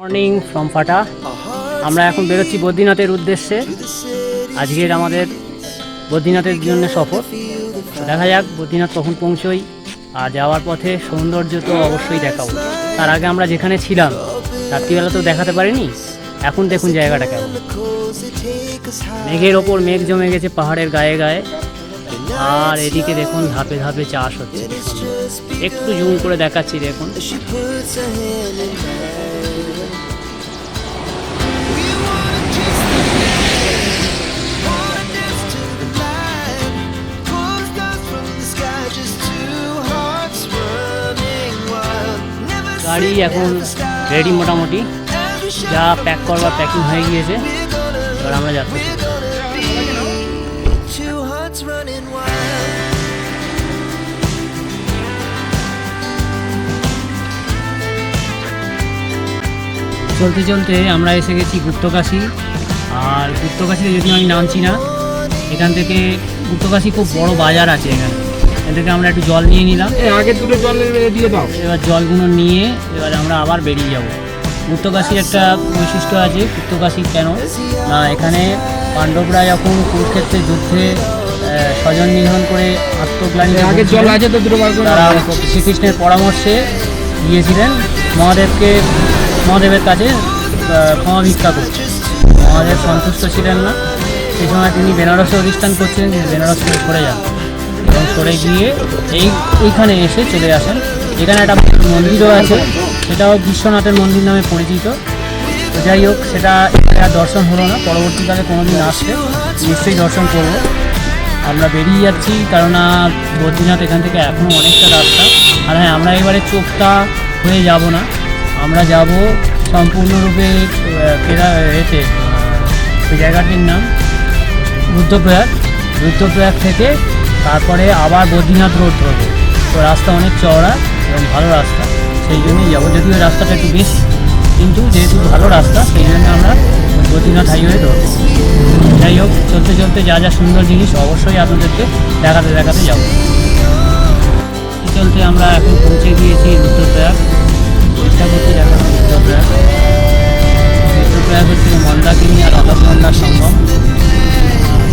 Morning from ফাটা আমরা এখন বেরোচ্ছি বদ্রীনাথের উদ্দেশ্যে। আজকের আমাদের বদ্রীনাথের জন্য সফর। দেখা যাক বদ্রীনাথ কখন পৌঁছই। আর যাওয়ার পথে সৌন্দর্য তো অবশ্যই দেখাবো। তার আগে আমরা যেখানে ছিলাম, রাত্রিবেলা তো দেখাতে পারিনি। এখন দেখুন জায়গাটা কেমন। মেঘের ওপর মেঘ জমে গেছে পাহাড়ের গায়ে গায়ে। আর এদিকে দেখুন ধাপে ধাপে চাষ হচ্ছে। একটু জুম করে দেখাচ্ছি দেখুন। গাড়ি এখন রেডি মোটামুটি। যা প্যাক করবার প্যাকিং হয়ে গিয়েছে। এবার আমরা যাচ্ছি। চলতে চলতে আমরা এসে গেছি গুপ্তকাশী। আর গুপ্তকাশীতে যদিও আমি নামছি না, এখান থেকে গুপ্তকাশী খুব বড় বাজার আছে এখানে। থেকে আমরা একটু জল নিয়ে নিলাম। আগের দুটো জল দিয়ে দাও। এবার জলগুলো নিয়ে এবার আমরা আবার বেরিয়ে যাব। গুপ্তকাশীর একটা বৈশিষ্ট্য আছে গুপ্তকাশী কেন? না এখানে পাণ্ডবরা যখন কুরুক্ষেত্রের যুদ্ধে স্বজন নিধন করে আত্মগ্লানি আগের জল আছে তো দুটো করে তারা শ্রীকৃষ্ণের পরামর্শে গিয়েছিলেন মহাদেবকে মহাদেবের কাছে ক্ষমা ভিক্ষা করতে। মহাদেব সন্তুষ্ট ছিলেন না। সেই সময় তিনি বেনারসে অধিষ্ঠান করছিলেন বেনারস থেকে সরে যান। এবং সরে গিয়ে এই এইখানে এসে চলে আসেন। এখানে একটা মন্দিরও আছে, সেটাও বিশ্বনাথের মন্দির নামে পরিচিত। যাই হোক, সেটা আর দর্শন হলো না, পরবর্তীকালে কোনো দিন আসবে, নিশ্চয়ই দর্শন করব। আমরা বেরিয়ে যাচ্ছি, কেননা বদ্রীনাথ এখান থেকে এখনও অনেকটা রাস্তা। আর হ্যাঁ আমরা এবারে চোখটা হয়ে যাব না। আমরা যাব সম্পূর্ণরূপে ফেরা এতে ওই জায়গাটির নাম, রুদ্রপ্রয়াগ। রুদ্রপ্রয়াগ থেকে তারপরে আবার বদ্রীনাথ রোড ধরবো। তো রাস্তা অনেক চওড়া এবং ভালো রাস্তা, সেই জন্যই যাব। যদিও রাস্তাটা একটু বেশি, কিন্তু যেহেতু ভালো রাস্তা, সেই জন্য আমরা বদ্রীনাথ হাইওয়ে ধরবো। যাই হোক, চলতে চলতে যা যা সুন্দর জিনিস, অবশ্যই আপনাদেরকে দেখাতে দেখাতে যাব। চলতে আমরা এখন পৌঁছে গিয়েছি রুদ্রপ্রয়াগ। চেষ্টা করতে দেখাবো রুদ্রপ্রয়াগ। রুদ্রপ্রয়াগ হচ্ছে মন্দাকিনী আর অলকনন্দার সঙ্গম।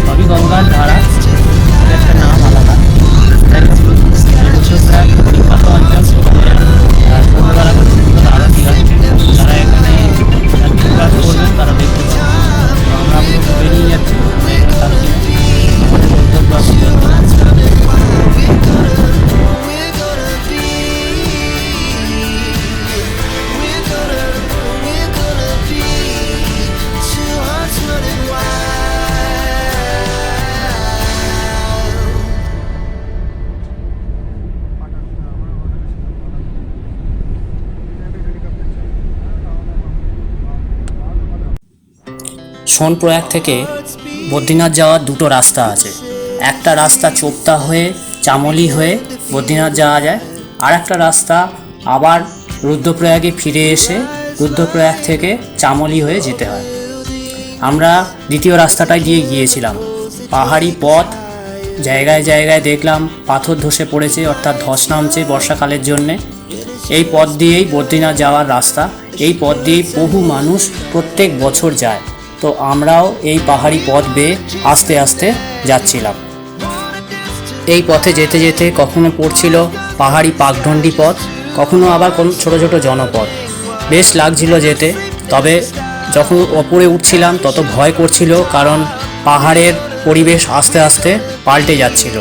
সবই গঙ্গার ধারা। এর একটা নাম আলাদা যাই হোক, এই রুদ্রপ্রয়াগ সোনপ্রয়াগ থেকে বদ্রীনাথ যাওয়ার দুটো রাস্তা আছে। একটা রাস্তা চোপতা হয়ে, চামলি হয়ে বদ্রীনাথ যাওয়া যায়। আর একটা রাস্তা আবার রুদ্রপ্রয়াগে ফিরে এসে রুদ্রপ্রয়াগ থেকে চামলি হয়ে যেতে হয়। আমরা দ্বিতীয় রাস্তাটায় দিয়ে গিয়েছিলাম। পাহাড়ি পথ, জায়গায় জায়গায় দেখলাম পাথর ধসে পড়েছে, অর্থাৎ ধস নামছে বর্ষাকালের জন্যে। এই পথ দিয়েই বদ্রীনাথ যাওয়ার রাস্তা। এই পথ দিয়েই বহু মানুষ প্রত্যেক বছর যায়। তো আমরাও এই পাহাড়ি পথ বেয়ে আস্তে আস্তে যাচ্ছিলাম। এই পথে যেতে যেতে কখনো পড়ছিল পাহাড়ি পাকডন্ডি পথ, কখনো আবার কোনো ছোট ছোট জনপথ বেশ লাগছিল যেতে, তবে যখন ওপরে উঠছিলাম তত ভয় করছিল কারণ পাহাড়ের পরিবেশ আস্তে আস্তে পাল্টে যাচ্ছিল।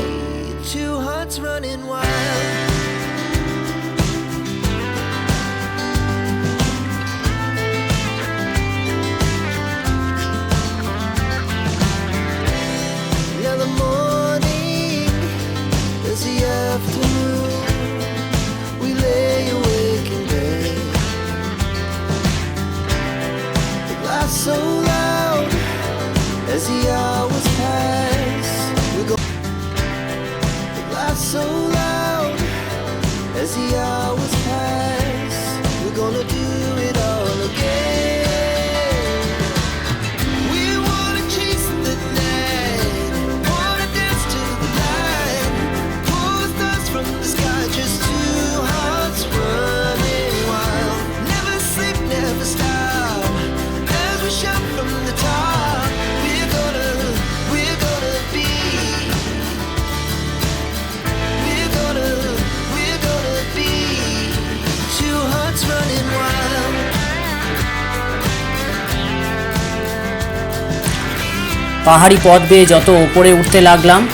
পাহাড়ি পথ বেয়ে যত ওপরে উঠতে লাগলাম,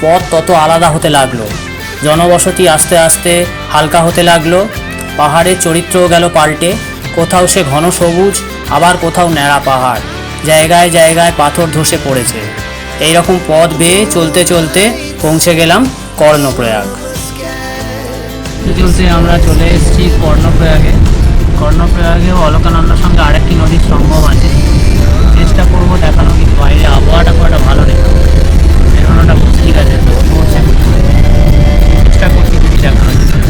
পথ তত আলাদা হতে লাগল। জনবসতি আস্তে আস্তে হালকা হতে লাগল। পাহাড়ের চরিত্রও গেল পাল্টে। কোথাও সে ঘন সবুজ, আবার কোথাও ন্যাড়া পাহাড়। জায়গায় জায়গায় পাথর ধসে পড়েছে। এই রকম পথ বেয়ে চলতে চলতে পৌঁছে গেলাম কর্ণপ্রয়াগ। চলতে আমরা চলে এসেছি কর্ণপ্রয়াগে। কর্ণপ্রয়াগেও অলকানন্দার সঙ্গে আরেকটি নদীর সঙ্গম আছে। চেষ্টা করব দেখানো বাইরে আবহাওয়াটা খুব একটা ভালো নেই বেরোনোটা ঠিক আছে চেষ্টা করছি যদি দেখানো যায়।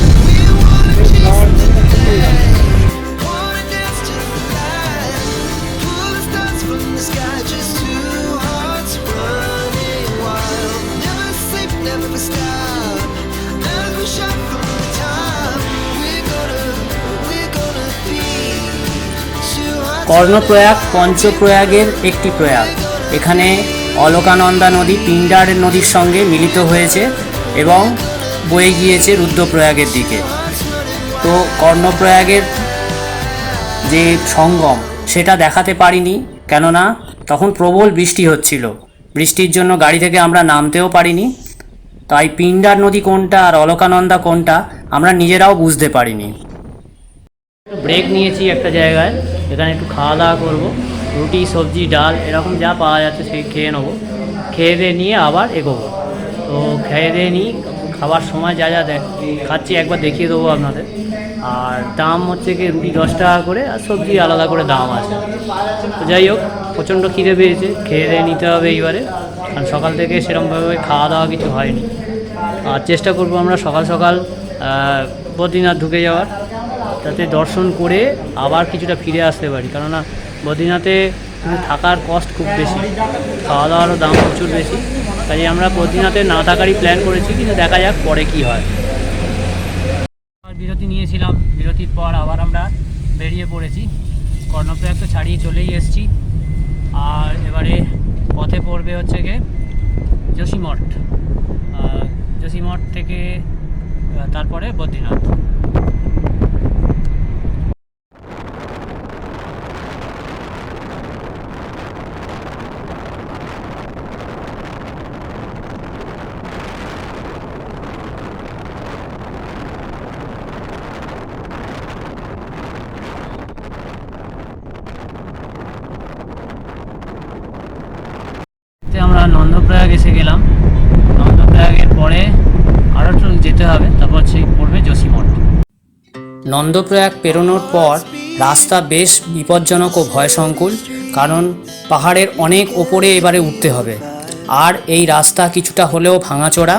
Wanna dance to the light, pull the stars from the sky, just two hearts running wild. Never sleep, never stop. As we shot from the top, we're gonna, we're gonna be two hearts. Karnaprayag পঞ্চপ্রয়াগের একটি প্রয়াগ এখানে অলকানন্দা নদী, পিণ্ডার নদীর সঙ্গে মিলিত হয়েছে এবং বয়ে গিয়েছে রুদ্রপ্রয়াগের দিকে। তো কর্ণপ্রয়াগের যে সঙ্গম, সেটা দেখাতে পারিনি, কেননা তখন প্রবল বৃষ্টি হচ্ছিল। বৃষ্টির জন্য গাড়ি থেকে আমরা নামতেও পারিনি। তাই পিণ্ডার নদী কোনটা আর অলকানন্দা কোনটা, আমরা নিজেরাও বুঝতে পারিনি। ব্রেক নিয়েছি একটা জায়গায়, এখানে একটু খাওয়া দাওয়া করব। রুটি, সবজি, ডাল এরকম যা পাওয়া যাচ্ছে সেই খেয়ে নেব। খেয়ে দিয়ে নিয়ে আবার এগোবো। তো খেয়ে দিয়ে নিই, খাবার সময় যা যা খাচ্ছি একবার দেখিয়ে দেবো আপনাদের। আর দাম হচ্ছে কি রুটি দশ টাকা করে আর সবজি আলাদা করে দাম আছে। তো যাই হোক, প্রচণ্ড খিদে পেয়েছে, খেয়ে দিয়ে নিতে হবে এইবারে। কারণ সকাল থেকে সেরকমভাবে খাওয়া দাওয়া কিছু হয়নি। আর চেষ্টা করব আমরা সকাল সকাল বদ্রীনাথ ঢুকে যাওয়ার। তাতে দর্শন করে আবার কিছুটা ফিরে আসতে পারি। কেননা বদ্রীনাথে থাকার কস্ট খুব বেশি। খাওয়া দাওয়ারও দাম প্রচুর বেশি। তাই আমরা বদ্রীনাথে না থাকারই প্ল্যান করেছি, কিন্তু দেখা যাক পরে কি হয়। বিরতি নিয়েছিলাম। বিরতির পর আবার আমরা বেরিয়ে পড়েছি। কর্ণপ্রয়াগ তো ছাড়িয়ে চলেই এসেছি। আর এবারে পথে পড়বে হচ্ছে গিয়ে যোশীমঠ। যোশীমঠ থেকে তারপরে বদ্রীনাথ তে আমরা নন্দপ্রয়াগ এসে গেলাম নন্দপ্রয়াগের পরে আরও একটু যেতে হবে তারপর সেই পড়বে যোশীমঠ নন্দপ্রয়াগ পেরোনোর পর রাস্তা বেশ বিপজ্জনক ও ভয়সংকুল, কারণ পাহাড়ের অনেক ওপরে এবারে উঠতে হবে। আর এই রাস্তা কিছুটা হলেও ভাঙাচোরা,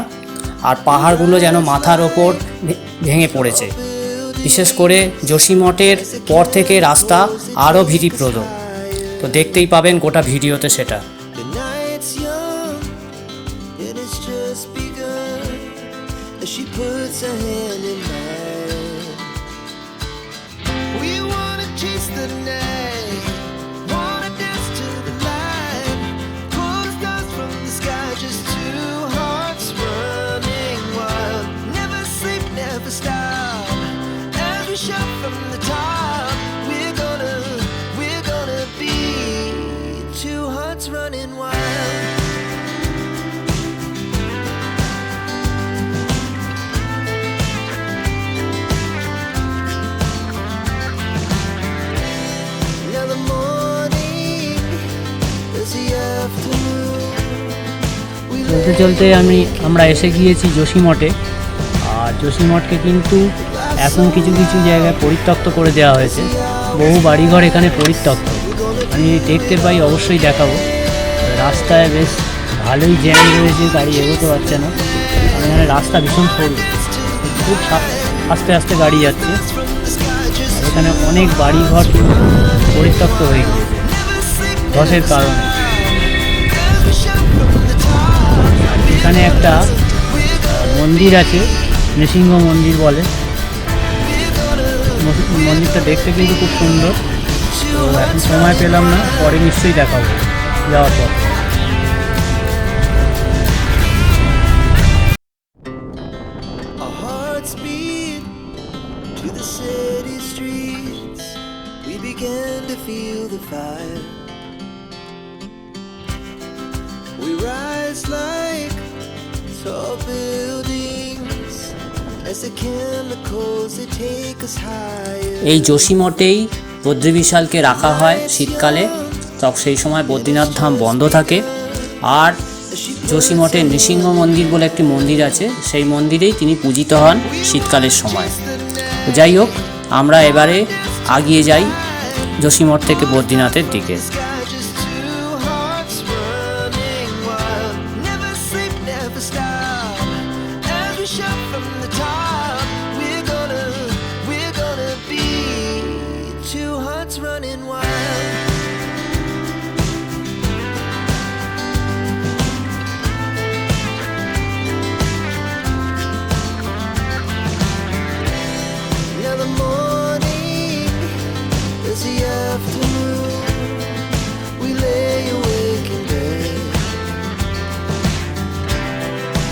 আর পাহাড়গুলো যেন মাথার ওপর ভেঙে পড়েছে। বিশেষ করে যোশীমঠের পর থেকে রাস্তা আরও ভীতিপ্রদ। তো দেখতেই পাবেন গোটা ভিডিওতে সেটা। She puts her hand in the night, চলতে চলতে আমি, আমরা এসে গিয়েছি যোশীমঠে আর যোশীমঠকে কিন্তু এখন কিছু কিছু জায়গায় পরিত্যক্ত করে দেওয়া হয়েছে। বহু বাড়িঘর এখানে পরিত্যক্ত। আমি দেখতে পাই, অবশ্যই দেখাবো। রাস্তায় বেশ ভালোই জ্যাম রয়েছে, গাড়ি এগোতে পারছে না। এখানে রাস্তা ভীষণ সরু খুব আস্তে আস্তে গাড়ি যাচ্ছে। এখানে অনেক বাড়িঘর পরিত্যক্ত হয়ে গিয়েছে। ধসের কারণে। এখানে একটা মন্দির আছে, নৃসিংহ মন্দির বলে। মন্দিরটা দেখতে কিন্তু খুব সুন্দর। এখন সময় পেলাম না, পরে নিশ্চয়ই দেখাবো, যাওয়ার পর. We rise like tall buildings, as the chemicals, they take us higher. এই যোশীমঠেই বদ্রী বিশালকে রাখা হয় শীতকালে। তখন সেই সময় বদ্রীনাথ ধাম বন্ধ থাকে। আর যোশীমঠে নৃসিংহ মন্দির বলে একটি মন্দির আছে, সেই মন্দিরেই তিনি পূজিত হন শীতকালের সময়। যাই হোক, আমরা এবারে আগিয়ে যাই যোশীমঠ থেকে বদ্রীনাথের দিকে।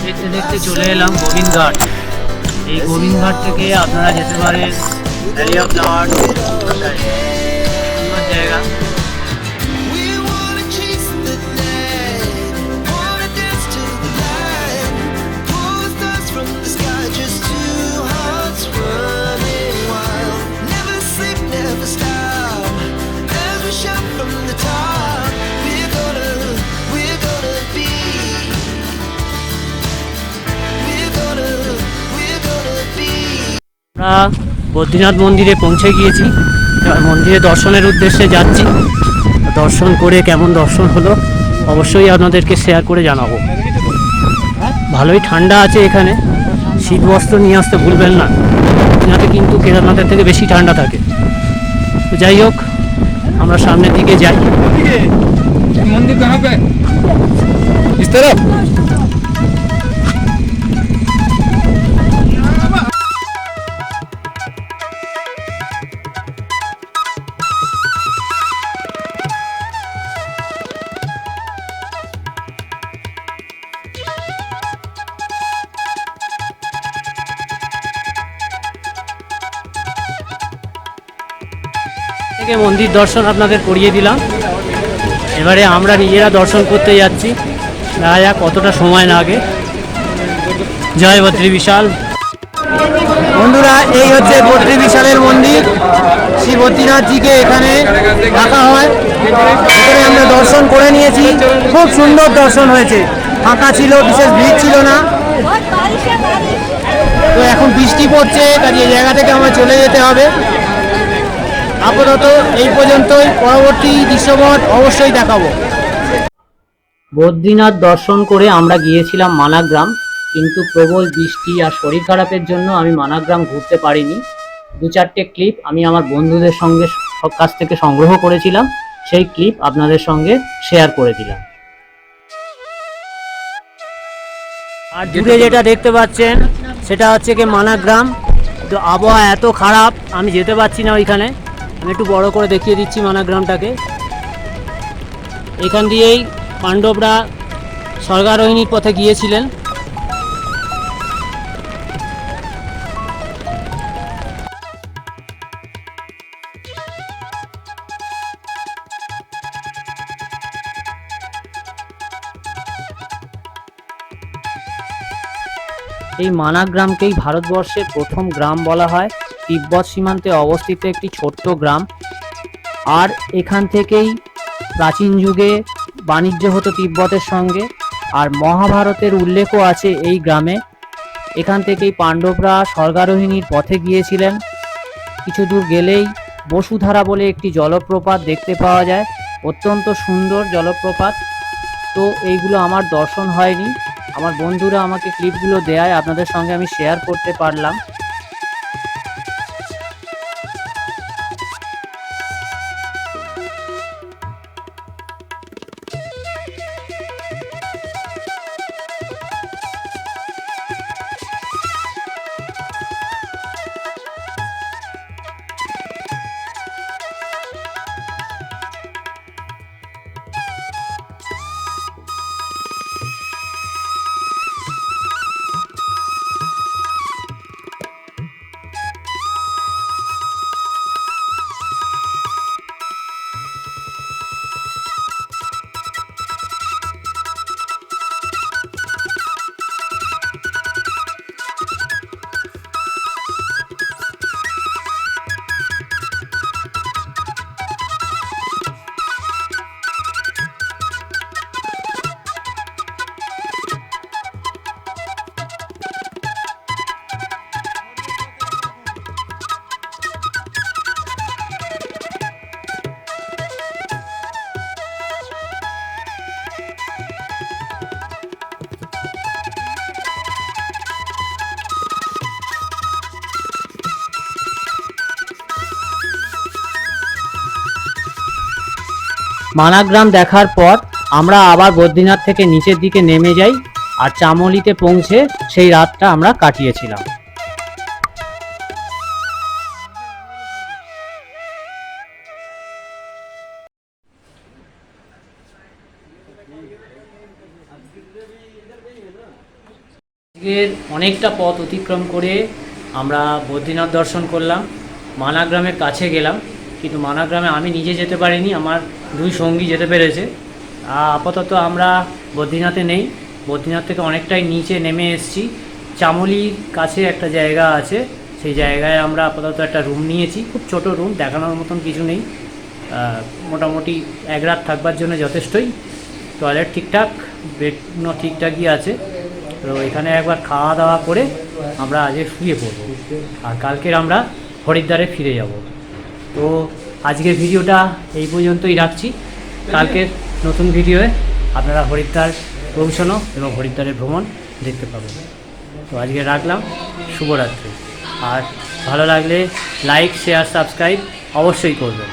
দেখতে দেখতে চলে এলাম গোবিন্দঘাট এই গোবিন্দঘাট থেকে আপনারা যেতে পারেন। ভ্যালি অফ আমরা বদ্রীনাথ মন্দিরে পৌঁছে গিয়েছি। মন্দিরে দর্শনের উদ্দেশ্যে যাচ্ছি। দর্শন করে কেমন দর্শন হলো অবশ্যই আপনাদেরকে শেয়ার করে জানাব। ভালোই ঠান্ডা আছে এখানে। শীত বস্ত্র নিয়ে আসতে ভুলবেন না। বদ্রীনাথে কিন্তু কেদারনাথের থেকে বেশি ঠান্ডা থাকে। যাই হোক আমরা সামনের দিকে যাই। মন্দির থেকে মন্দির দর্শন আপনাদের করিয়ে দিলাম। এবারে আমরা নিজেরা দর্শন করতে যাচ্ছি। দেখা যাক কতটা সময় লাগে। জয় বদ্রী বিশাল। বন্ধুরা, এই হচ্ছে বদ্রী বিশালের মন্দির। শ্রী বদ্রীনাথজিকে এখানে রাখা হয়। এখানে আমরা দর্শন করে নিয়েছি। খুব সুন্দর দর্শন হয়েছে। ফাঁকা ছিল, বিশেষ ভিড় ছিল না। তো এখন বৃষ্টি পড়ছে, কাজে জায়গা থেকে আমার চলে যেতে হবে। আপাতত এই পর্যন্তই, পরবর্তী দৃশ্যপট অবশ্যই দেখাবো। বদ্রীনাথ দর্শন করে আমরা গিয়েছিলাম মানাগ্রাম, কিন্তু প্রবল বৃষ্টি আর শরীর খারাপের জন্য আমি মানাগ্রাম ঘুরতে পারিনি। দু চারটে ক্লিপ আমি আমার বন্ধুদের সঙ্গে কাছ থেকে সংগ্রহ করেছিলাম, সেই ক্লিপ আপনাদের সঙ্গে শেয়ার করে দিলাম। আর দূরে যেটা দেখতে পাচ্ছেন, সেটা হচ্ছে কি মানাগ্রাম। তো আবহাওয়া এত খারাপ, আমি যেতে পারছি না ওইখানে। আমি একটু বড় করে দেখিয়ে দিচ্ছি মানাগ্রামটাকে। এখান দিয়েই পাণ্ডবরা স্বর্গারোহিণীর পথে গিয়েছিলেন। এই মানা গ্রামকেই ভারতবর্ষের প্রথম গ্রাম বলা হয়। তিব্বত সীমান্তে অবস্থিত একটি ছোট্ট গ্রাম। আর এখান থেকেই প্রাচীন যুগে বাণিজ্য হতো তিব্বতের সঙ্গে। আর মহাভারতের উল্লেখও আছে এই গ্রামে। এখান থেকেই পাণ্ডবরা স্বর্গারোহিণীর পথে গিয়েছিলেন। কিছু দূর গেলেই বসুধারা বলে একটি জলপ্রপাত দেখতে পাওয়া যায়। অত্যন্ত সুন্দর জলপ্রপাত। তো এইগুলো আমার দর্শন হয়নি। আমার বন্ধুরা আমাকে ক্লিপগুলো দেয় আপনাদের সঙ্গে আমি শেয়ার করতে পারলাম। মানাগ্রাম দেখার পর আমরা আবার বদ্রীনাথ থেকে নিচের দিকে নেমে যাই আর চামলিতে পৌঁছে সেই রাতটা আমরা কাটিয়েছিলাম। আজকের অনেকটা পথ অতিক্রম করে আমরা বদ্রীনাথ দর্শন করলাম। মানাগ্রামের কাছে গেলাম, কিন্তু মানাগ্রামে আমি নিজে যেতে পারিনি, আমার দুই সঙ্গী যেতে পেরেছে। আপাতত আমরা বদ্রীনাথে নেই। বদ্রীনাথ থেকে অনেকটাই নিচে নেমে এসেছি। চামলির কাছে একটা জায়গা আছে। সেই জায়গায় আমরা আপাতত একটা রুম নিয়েছি। খুব ছোট রুম দেখানোর মতন কিছু নেই। মোটামুটি এক রাত থাকবার জন্য যথেষ্টই। টয়লেট ঠিকঠাক বেডগুলো ঠিকঠাকই আছে। তো এখানে একবার খাওয়া দাওয়া করে আমরা আজকে শুয়ে পড়ব। আর কালকের আমরা হরিদ্বারে ফিরে যাব। তো আজকের ভিডিওটা এই পর্যন্তই রাখছি। কালকের নতুন ভিডিওয়ে আপনারা হরিদ্বার পৌঁছানো এবং হরিদ্বারের ভ্রমণ দেখতে পাবেন। তো আজকে রাখলাম, শুভরাত্রি। আর ভালো লাগলে লাইক শেয়ার সাবস্ক্রাইব অবশ্যই করবেন।